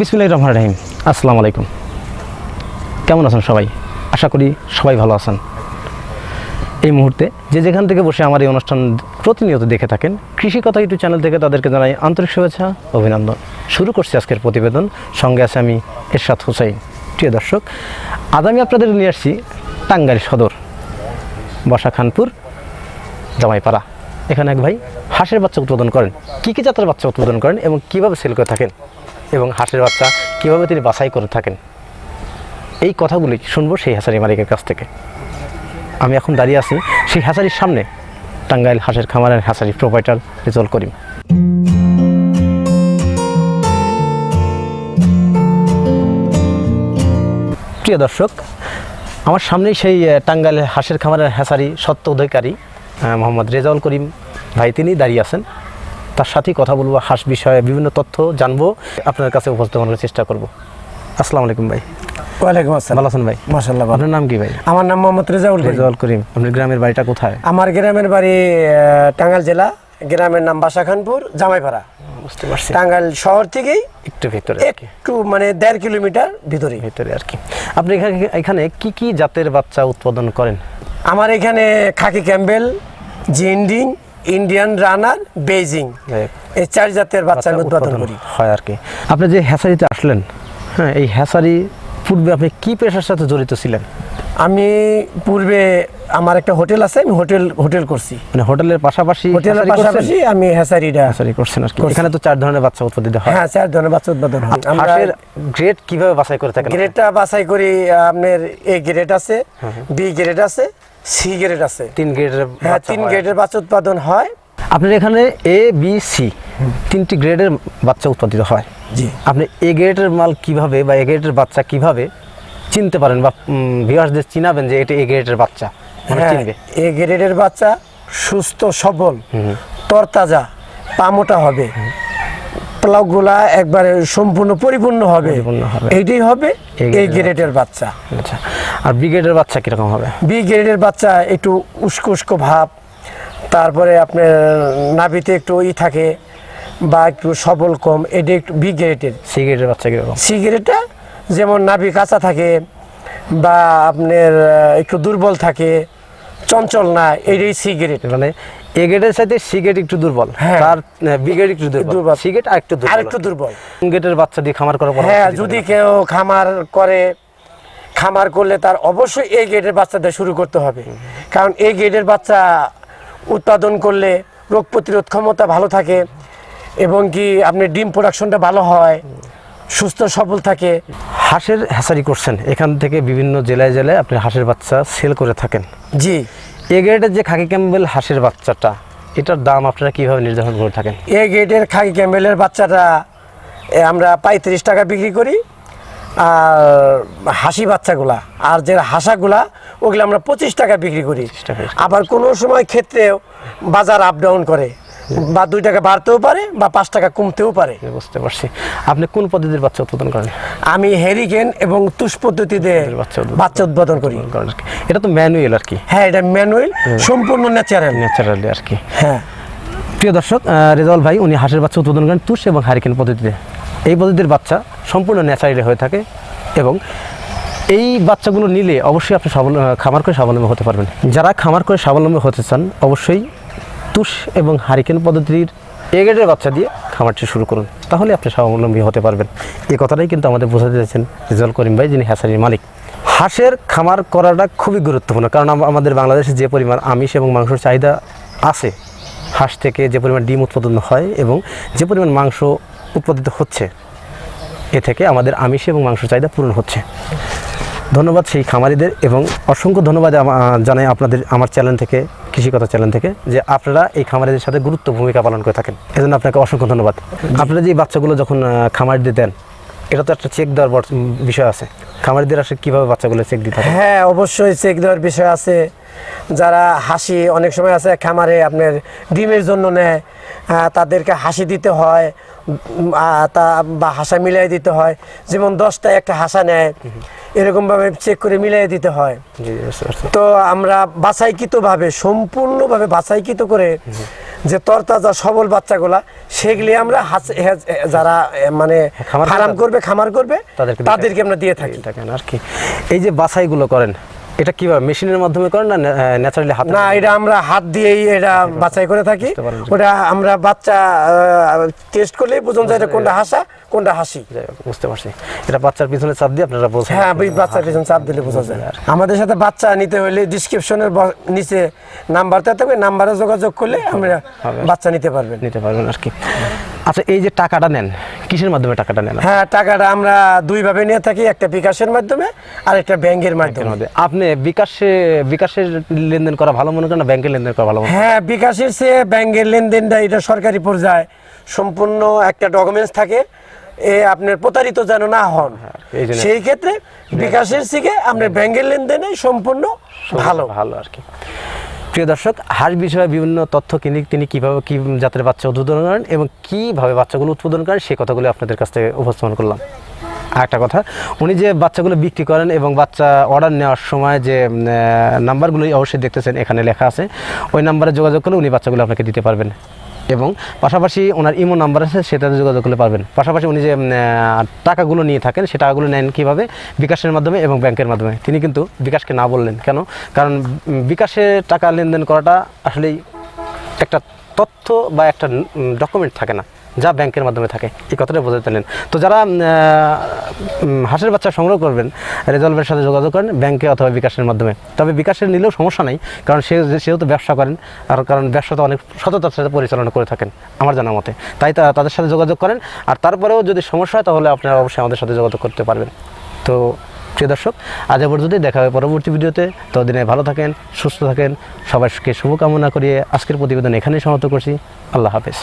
বিসমিল্লাহ রহমান রাহিম। আসসালামু আলাইকুম। কেমন আছেন সবাই? আশা করি সবাই ভালো আছেন। এই মুহূর্তে যে যেখান থেকে বসে আমার এই অনুষ্ঠান প্রতিনিয়ত দেখে থাকেন, কৃষি কথা ইউটিউব চ্যানেল থেকে তাদেরকে জানাই আন্তরিক শুভেচ্ছা, অভিনন্দন। শুরু করছি আজকের প্রতিবেদন। সঙ্গে আছে আমি এরশাদ হুসাইন। প্রিয় দর্শক, আজ আমি আপনাদের নিয়ে আসছি টাঙ্গাইল সদর বসা খানপুর জামাইপাড়া। এখানে এক ভাই হাঁসের বাচ্চা উৎপাদন করেন। কী কী জাতের বাচ্চা উৎপাদন করেন এবং কীভাবে সেল করে থাকেন? এবং হাঁসের বাচ্চা কীভাবে তিনি বাছাই করে থাকেন? এই কথাগুলি শুনব সেই হাঁসারি মালিকের কাছ থেকে। আমি এখন দাঁড়িয়ে আছি সেই হাঁসারির সামনে, টাঙ্গাইল হাঁসের খামারের হাঁসারি প্রোভাইডার রেজল করিম। প্রিয় দর্শক, আমার সামনেই সেই টাঙ্গাইল হাঁসের খামারের হ্যাসারি সত্য অধিকারী মোহাম্মদ রেজাউল করিম ভাই, তিনি দাঁড়িয়ে আছেন। তার সাথেই কথা বলব হাঁস বিষয়ে বিভিন্ন তথ্য জানব আপনার কাছে উপস্থাপনের চেষ্টা করব। আসসালামু আলাইকুম ভাই। ওয়ালাইকুম আসসালাম। ভালো আছেন ভাই? মাশাল্লাহ ভালো। আপনার নাম কি ভাই? আমার নাম মোহাম্মদ রেজাউল রেজাউল করিম। আপনার গ্রামের বাড়িটা কোথায়? আমার গ্রামের বাড়ি টাঙ্গাইল জেলা। গ্রামের নাম বাসাখানপুর জামাইপাড়া। বুঝতে পারছি। টাঙ্গাইল শহর থেকেই একটু ভেতরে একটু মানে দেড় কিলোমিটার ভিতরে ভেতরে আর কি। আপনি এখানে এখানে কি কি জাতের বাচ্চা উৎপাদন করেন? আমার এখানে khaki Campbell Jinding Indian runner Beijing এই চার জাতের বাচ্চা উৎপাদন করি। হয় আর কি। আপনি যে হ্যাসারিতে আসলেন হ্যাঁ এই হ্যাসারি পূর্বে আপনি কি পেশার সাথে জড়িত ছিলেন? আমি পূর্বে আমার একটা হোটেল আছে আমি হোটেল হোটেল করছি। মানে হোটেলের পাশাপাশি হোটেলের পাশাপাশি আমি হ্যাসারিটা হ্যাচারি করছেন আর কি। এখানে তো চার ধরনের বাচ্চা উৎপাদিত হয়। হ্যাঁ চার ধরনের বাচ্চা উৎপাদন হয়। আমরা গ্রেড কীভাবে বাছাই করে থাকেন গ্রেডটা বাছাই করি আপনার এ গ্রেড আছে বি গ্রেড আছে সি গ্রেড আছে। তিন গ্রেডের হ্যাঁ তিন গ্রেডের বাচ্চা উৎপাদন হয়। আপনার এখানে এ বি সি তিনটি গ্রেডের বাচ্চা উৎপাদিত হয়। জি। আপনি এ গ্রেডের মাল কীভাবে বা এ গ্রেডের বাচ্চা কীভাবে চিনতে পারেন বা ভিউয়ার্সদের চিনাবেন যে এটা এ গ্রেডের বাচ্চা মানে হ্যাঁ চিনবে। এ গ্রেডের বাচ্চা সুস্থ সবল তরতাজা পামোটা হবে। প্লাগগুলা একবারে সম্পূর্ণ পরিপূর্ণ হবে। এইটাই হবে এই গ্রেডের বাচ্চা। আচ্ছা আর ব্রিগেডের বাচ্চা কীরকম হবে? বি গ্রেডের বাচ্চা একটু উস্কো উস্কো ভাব তারপরে আপনার নাভিতে একটু ই থাকে বা একটু সবল কম এটা একটু বি গ্রেডের সি গ্রেডের বাচ্চা কীরকম? সিগারেটটা যেমন নাভি কাঁচা থাকে বা আপনার একটু দুর্বল থাকে চঞ্চল না এটাই সিগারেট মানে এ গ্রেডের সাথে সি গ্রেড একটু দুর্বল হ্যাঁ। তার বি গ্রেড একটু দুর্বল সিগারেট আর একটু দুর্বল। আর একটু দুর্বল গ্রেডের বাচ্চা দিয়ে খামার করার হ্যাঁ যদি কেউ খামার করে খামার করলে তার অবশ্যই এই গেটের বাচ্চাটা শুরু করতে হবে। কারণ এই গেটের বাচ্চা উৎপাদন করলে রোগ প্রতিরোধ ক্ষমতা ভালো থাকে এবং কি আপনি ডিম প্রোডাকশনটা ভালো হয় সুস্থ সবল থাকে। হাঁসের হ্যাসারি করছেন এখান থেকে বিভিন্ন জেলায় জেলায় আপনি হাঁসের বাচ্চা সেল করে থাকেন। জি। এ গ্রেডের যে খাকি ক্যাম্বেল হাঁসের বাচ্চাটা এটার দাম আপনারা কীভাবে নির্ধারণ করে থাকেন? এই গেটের খাই ক্যামেলের বাচ্চাটা আমরা পঁয়ত্রিশ টাকা বিক্রি করি আর হাসি বাচ্চাগুলা আর যে হাসাগুলা ওগুলো আমরা পঁচিশ টাকা বিক্রি করি। আবার কোনো সময় ক্ষেত্রেও বাজার আপ ডাউন করে। বা দুই টাকা বাড়তেও পারে বা পাঁচ টাকা কমতেও পারে। বুঝতে পারছি। আপনি কোন পদ্ধতির বাচ্চা উৎপাদন করেন? আমি হেরিকেন এবং তুষ পদ্ধতিতে বাচ্চা উৎপাদন- করি। এটা তো ম্যানুয়াল আর কি হ্যাঁ এটা ম্যানুয়াল সম্পূর্ণ ন্যাচারাল। ন্যাচারালি আর কি হ্যাঁ। প্রিয় দর্শক আহ, রেজাউল ভাই উনি হাঁসের বাচ্চা উৎপাদন করেন তুষ এবং হারিকেন পদ্ধতিতে। এই পদ্ধতির বাচ্চা সম্পূর্ণ ন্যাচারালি হয়ে থাকে এবং এই বাচ্চাগুলো নিলে অবশ্যই আপনি খামার করে স্বাবলম্বী হতে পারবেন। যারা খামার করে স্বাবলম্বী হতে চান অবশ্যই তুষ এবং হারিকেন পদ্ধতির এগেটের বাচ্চা দিয়ে খামারটি শুরু করুন। তাহলে আপনি স্বাবলম্বী হতে পারবেন। এই কথাটাই কিন্তু আমাদের বোঝাতে চাইছেন রেজাউল করিম ভাই, যিনি হ্যাসারির মালিক। হাঁসের খামার করাটা খুবই গুরুত্বপূর্ণ, কারণ আমাদের বাংলাদেশে যে পরিমাণ আমিষ এবং মাংসের চাহিদা আছে, হাঁস থেকে যে পরিমাণ ডিম উৎপাদন হয় এবং যে পরিমাণ মাংস উৎপাদিত হচ্ছে, এ থেকে আমাদের আমিষ এবং মাংস চাহিদা পূরণ হচ্ছে। ধন্যবাদ সেই খামারিদের এবং অসংখ্য ধন্যবাদ জানাই আপনাদের আমার চ্যানেল থেকে, কৃষিকতা চ্যানেল থেকে, যে আপনারা এই খামারিদের সাথে গুরুত্ব ভূমিকা পালন করে থাকেন। এজন্য আপনাকে অসংখ্য ধন্যবাদ। আপনারা যে বাচ্চাগুলো যখন খামারিদের দেন, এটা তো একটা চেক দেওয়ার বিষয় আছে। খামারিদের আসলে কীভাবে বাচ্চাগুলো চেক দিতে হ্যাঁ? অবশ্যই চেক দেওয়ার বিষয় আছে। যারা হাসি অনেক সময় আছে খামারে আপনার ডিমের জন্য নেয় তাদেরকে হাসি দিতে হয় তা বা হাসা মিলাই দিতে হয়। যেমন দশটায় একটা হাসা নেয় এরকমভাবে চেক করে মিলাই দিতে হয়। তো আমরা বাছাইকৃতভাবে সম্পূর্ণভাবে বাছাইকৃত করে যে তরতাজা সবল বাচ্চাগুলা সেগুলি আমরা হাস- যারা মানে খামার ফার্ম করবে খামার করবে তাদেরকে তাদেরকে আমরা দিয়ে থাকি। আর কি। এই যে বাছাইগুলো করেন এটা কীভাবে মেশিনের মাধ্যমে করেন না ন্যাচারালি হাত না এটা আমরা হাত দিয়েই এটা বাছাই করে থাকি। ওটা আমরা বাচ্চা টেস্ট করলেই বুঝুন যায় এটা কোনটা হাসা কোনটা হাসি। বুঝতে পারছি। এটা বাচ্চার পিছনে চাপ দিয়ে আপনারা বোঝেন। হ্যাঁ ওই বাচ্চার পিছনে চাপ দিলে বোঝা যায়। আমাদের সাথে বাচ্চা নিতে হলে ডিসক্রিপশনের নিচে নাম্বারটা থাকবে। নাম্বারে যোগাযোগ করলে আমরা বাচ্চা নিতে পারবেন। নিতে পারবেন আর কি। আচ্ছা এই যে টাকাটা নেন কিসের মাধ্যমে টাকাটা নেন? হ্যাঁ টাকাটা আমরা দুই ভাবে নিয়ে থাকি একটা বিকাশের মাধ্যমে আর একটা ব্যাংকের মাধ্যমে। আপনি বিকাশে বিকাশের লেনদেন করা ভালো মনে করেন না ব্যাংকের লেনদেন করা ভালো মনে? হ্যাঁ বিকাশের চেয়ে ব্যাংকের লেনদেনটা এটা সরকারি পর্যায়ে সম্পূর্ণ একটা ডকুমেন্টস থাকে এ আপনার প্রতারিত যেন না হন। হ্যাঁ, এই সেই ক্ষেত্রে বিকাশের থেকে আপনার ব্যাংকের লেনদেনে সম্পূর্ণ ভালো। ভালো আর কি। প্রিয় দর্শক হাঁস বিষয়ে বিভিন্ন তথ্য কিনে তিনি কীভাবে কী জাতের বাচ্চা উদ্বোধন করেন এবং কীভাবে বাচ্চাগুলো উৎপাদন করেন, সে কথাগুলো আপনাদের কাছ থেকে উপস্থাপন করলাম। একটা কথা, উনি যে বাচ্চাগুলো বিক্রি করেন এবং বাচ্চা অর্ডার নেওয়ার সময় যে নাম্বারগুলোই অবশ্যই দেখতেছেন, এখানে লেখা আছে। ওই নাম্বারে যোগাযোগ করলে উনি বাচ্চাগুলো আপনাকে দিতে পারবেন। এবং পাশাপাশি ওনার ইমো নাম্বার আছে, সেটাতে যোগাযোগ করলে পারবেন। পাশাপাশি উনি যে টাকাগুলো নিয়ে থাকেন সে টাকাগুলো নেন কীভাবে? বিকাশের মাধ্যমে এবং ব্যাংকের মাধ্যমে। তিনি কিন্তু বিকাশকে না বললেন। কেন? কারণ বিকাশে টাকা লেনদেন করাটা আসলেই একটা তথ্য বা একটা ডকুমেন্ট থাকে না। যা ব্যাংকের মাধ্যমে থাকে। এই কথাটা বোঝাতে নেন তো যারা হাঁসের বাচ্চা সংগ্রহ করবেন, রেজলভের সাথে যোগাযোগ করেন ব্যাংকে অথবা বিকাশের মাধ্যমে। তবে বিকাশের নিলেও সমস্যা নাই, কারণ সে সেহেতু ব্যবসা করেন, আর কারণ ব্যবসা তো অনেক সততার সাথে পরিচালনা করে থাকেন, আমার জানা মতে। তাই তা- তাদের সাথে যোগাযোগ করেন, আর তারপরেও যদি সমস্যা হয়, তাহলে আপনারা অবশ্যই আমাদের সাথে যোগাযোগ করতে পারবেন। তো, প্রিয় দর্শক, আজ পর্যন্তই, দেখা হবে পরবর্তী ভিডিওতে। ততদিনে ভালো থাকেন, সুস্থ থাকেন, সবাইকে শুভকামনা করিয়ে আজকের প্রতিবেদন এখানেই সমাপ্ত করছি। আল্লাহ হাফেজ।